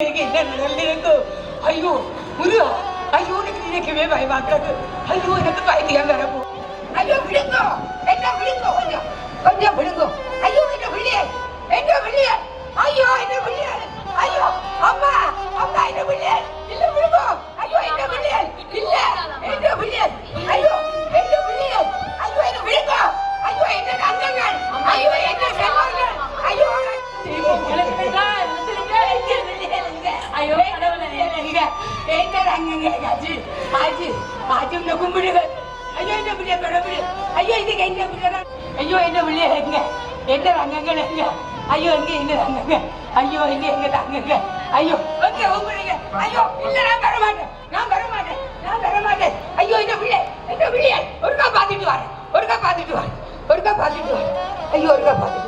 എനിക്ക് അയ്യോ ഗുരു അയ്യോ എനിക്ക് നിനക്കേ ഭയമാക്കരുത് അയ്യോ എനിക്ക് ഭയത്തിയാൻ വരാൻ പോകും അയ്യോ വിടുന്നോ എന്നെ വിടുന്നോ ஐயோ கடவுளே என்ன அங்கங்க ஆச்சு ஆச்சு ஆச்சு இந்த கும்பிடுங்க ஐயோ என்ன பிள்ளைய கடவுளே ஐயோ இதுக்கு என்ன பிள்ளை ஐயோ என்ன பிள்ளைய எங்க என்ன அங்கங்கள் எங்க ஐயோ எங்க என்ன அங்கங்க ஐயோ எங்க எங்க அங்கங்க ஐயோ எங்க கும்பிடுங்க ஐயோ இல்ல நான் வர மாட்டேன் நான் வர மாட்டேன் நான் வர மாட்டேன் ஐயோ என்ன பிள்ளை என்ன பிள்ளைய ஒருக்கா பாத்துட்டு வரேன் ஒருக்கா பாத்துட்டு வரேன் ஒருக்கா பாத்துட்டு வரேன் ஐயோ ஒருக்கா பாத்துட்டு